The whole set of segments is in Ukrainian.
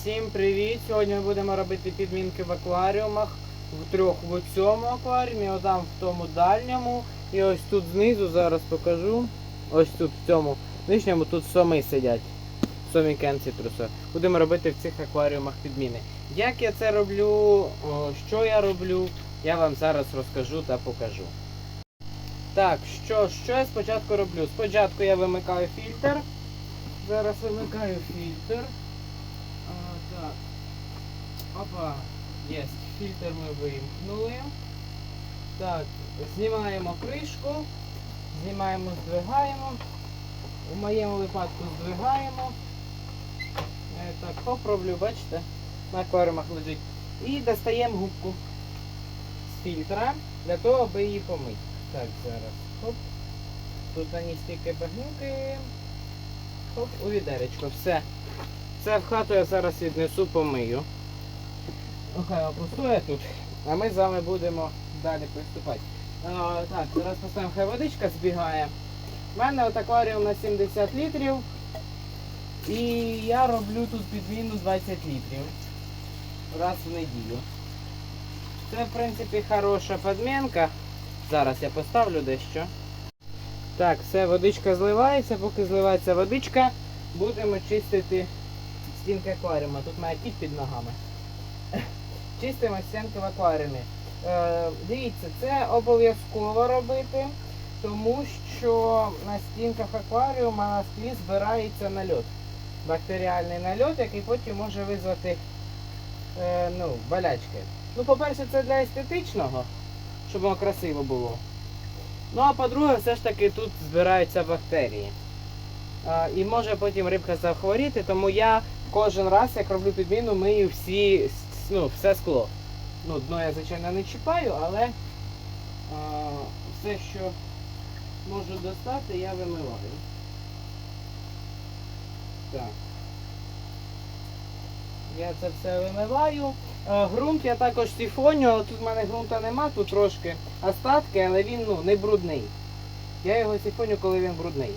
Всім привіт! Сьогодні ми будемо робити підмінки в акваріумах. В трьох в цьому акваріумі, отам в тому дальньому. І ось тут знизу зараз покажу. Ось тут в цьому нижньому тут соми сидять. Сомі кенцітруса. Будемо робити в цих акваріумах підміни. Як я це роблю, що я роблю, я вам зараз розкажу та покажу. Так, що, що я спочатку роблю? Спочатку я вимикаю фільтр. Зараз вимикаю фільтр. Так. Опа. Є. Фільтр ми вимкнули. Так, знімаємо кришку. Знімаємо, здвигаємо. У моєму випадку здвигаємо. Е, Так, хоп, бачите? На акваріумах лежить. І достаємо губку з фільтра для того, аби її помити. Так, зараз. Хоп. Тут на ній стільки багнюки. Хоп, у відеречко. Все. Це в хату я зараз віднесу, помию. Хай опустує тут. А ми з вами будемо далі приступати. А, так, зараз поставимо, хай водичка збігає. У мене от акваріум на 70 літрів. І я роблю тут підміну 20 літрів. Раз в неділю. Це в принципі хороша підмінка. Зараз я поставлю дещо. Так, все, водичка зливається, поки зливається водичка, будемо чистити стінки акваріума. Тут має кіт під ногами. Чистимо стінки в акваріумі. Е, дивіться, це обов'язково робити, тому що на стінках акваріума на склі збирається нальот. Бактеріальний нальот, який потім може визвати е, ну, болячки. Ну, по-перше, це для естетичного, щоб воно красиво було. Ну а по-друге, все ж таки тут збираються бактерії. А, і може потім рибка захворіти, тому я кожен раз, як роблю підміну, мию всі, ну, все скло. Ну, дно я, звичайно, не чіпаю, але а, все, що можу достати, я вимиваю. Так. Я це все вимиваю. Е, Грунт я також сифоню, але тут в мене ґрунта нема, тут трошки остатки, але він ну, не брудний. Я його сифоню, коли він брудний.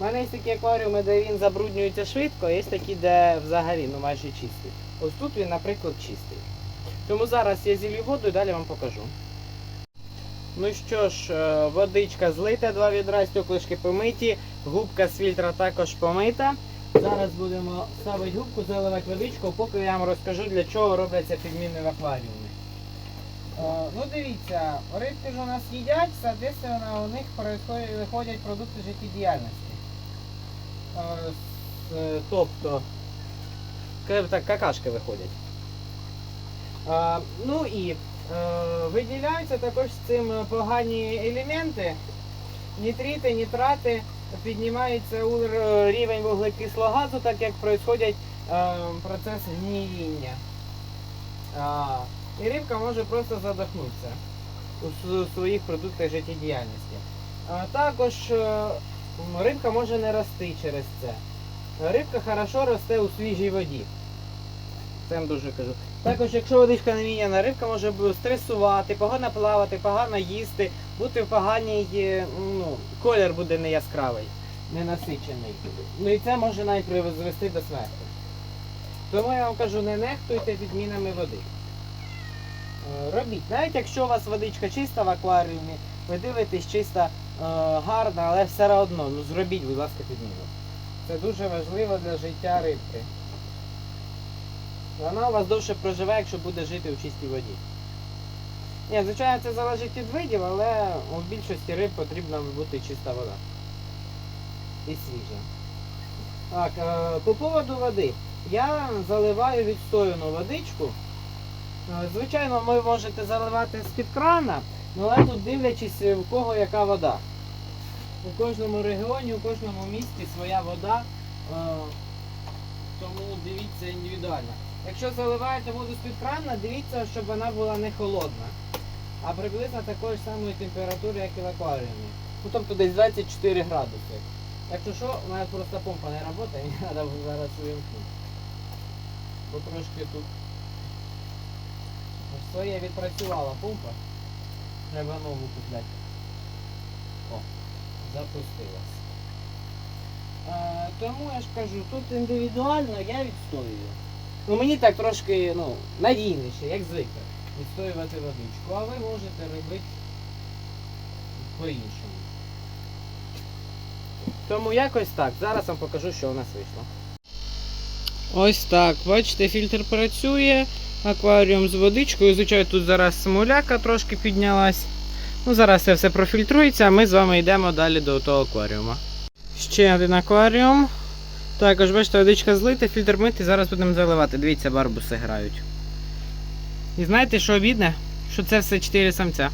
У мене є такі акваріуми, де він забруднюється швидко, а є такі, де взагалі ну, майже чистий. Ось тут він, наприклад, чистий. Тому зараз я зілью воду і далі вам покажу. Ну що ж, е, водичка злита, два відра, стеклишки помиті, губка з фільтра також помита. Зараз будемо ставити губку, заливати водичку, поки я вам розкажу, для чого робляться підміни в акваріумі. Е, ну дивіться, рибки ж у нас їдять, соответственно, у них виходять продукти життєдіяльності. Е, тобто, так, какашки виходять. Е, ну і е, виділяються також з цим погані елементи, нітрити, нітрати, піднімається ур- рівень вуглекислого газу, так як происходять е, процес гниєння. А, і рибка може просто задохнутися у своїх продуктах життєдіяльності. А, також рибка може не рости через це. Рибка хорошо росте у свіжій воді. Це я вам дуже кажу. Також, якщо водичка не міняна, рибка може стресувати, погано плавати, погано їсти, бути в поганій, е, ну, колір буде не яскравий, не. Ну і це може навіть призвести до смерті. Тому я вам кажу, не нехтуйте підмінами води. Е, Робіть. Навіть якщо у вас водичка чиста в акваріумі, ви дивитесь чиста, е, гарна, але все одно, ну зробіть, будь ласка, підміну. Це дуже важливо для життя рибки. Вона у вас довше проживе, якщо буде жити у чистій воді. Ні, звичайно, це залежить від видів, але у більшості риб потрібна бути чиста вода. І свіжа. Так, е, по поводу води. Я заливаю відстояну водичку. Е, Звичайно, ви можете заливати з-під крана, ну, але тут дивлячись, в кого яка вода. У кожному регіоні, у кожному місті своя вода, е, тому дивіться індивідуально. Якщо заливаєте воду з-під крана, дивіться, щоб вона була не холодна, а приблизно такої ж самої температури, як і в акваріумі. Ну, тобто десь 24 градуси. Якщо що, у мене просто помпа не працює, мені треба зараз вимкнути. Бо трошки тут своє відпрацювала помпа. Треба нову купляти. О, запустилась. Е, тому я ж кажу, тут індивідуально я відстоюю. Ну мені так трошки, ну, надійніше, як звикли, відстоювати водичку, а ви можете робити по-іншому. Тому якось так. Зараз вам покажу, що у нас вийшло. Ось так. Бачите, фільтр працює. Акваріум з водичкою. Звичайно, тут зараз смоляка трошки піднялась. Ну, зараз це все профільтрується, а ми з вами йдемо далі до того акваріума. Ще один акваріум. Також, бачите, водичка злита, фільтр митий, зараз будемо заливати. Дивіться, барбуси грають. І знаєте, що обідне? Що це все 4 самця.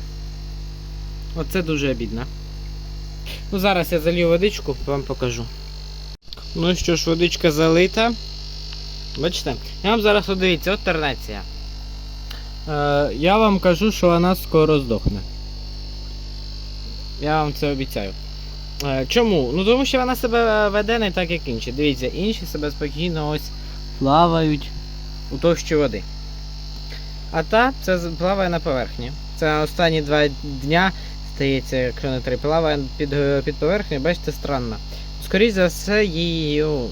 Оце дуже обідно. Ну, зараз я залью водичку, вам покажу. Ну що ж, водичка залита. Бачите? Я вам зараз от дивіться, от тернеція. Е, я вам кажу, що вона скоро здохне. Я вам це обіцяю. Е, чому? Ну тому що вона себе веде не так, як інші. Дивіться, інші себе спокійно ось плавають у товщі води. А та це плаває на поверхні. Це останні два дня, здається, якщо не три, плаває під, е, під поверхнею, бачите, странно. Скоріше за все, її о,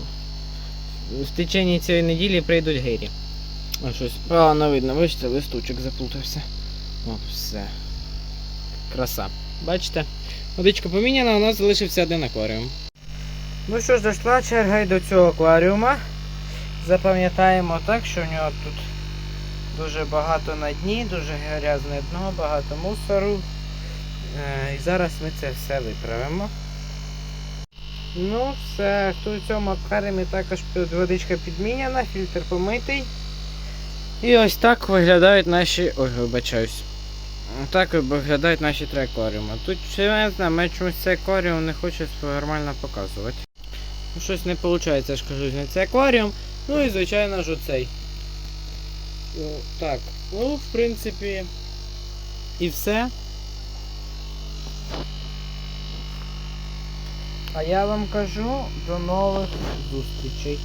в течение цієї неділі прийдуть гирі. Ось щось погано видно, бачите, листочок заплутався. От все. Краса. Бачите? Водичка поміняна, у нас залишився один акваріум. Ну що ж, дійшла черга й до цього акваріума. Запам'ятаємо так, що в нього тут дуже багато на дні, дуже грязне дно, багато мусору. Е, і зараз ми це все виправимо. Ну, все, тут у цьому акваріумі також водичка підміняна, фільтр помитий. І ось так виглядають наші. Ой, вибачаюсь. Так виглядають наші три акваріуми. Тут я не знаю, мене чомусь цей акваріум не хоче нормально показувати. Ну, Щось не виходить, я ж кажу, не цей акваріум. Ну і звичайно ж оцей. Так, ну, в принципі. І все. А я вам кажу до нових зустрічей.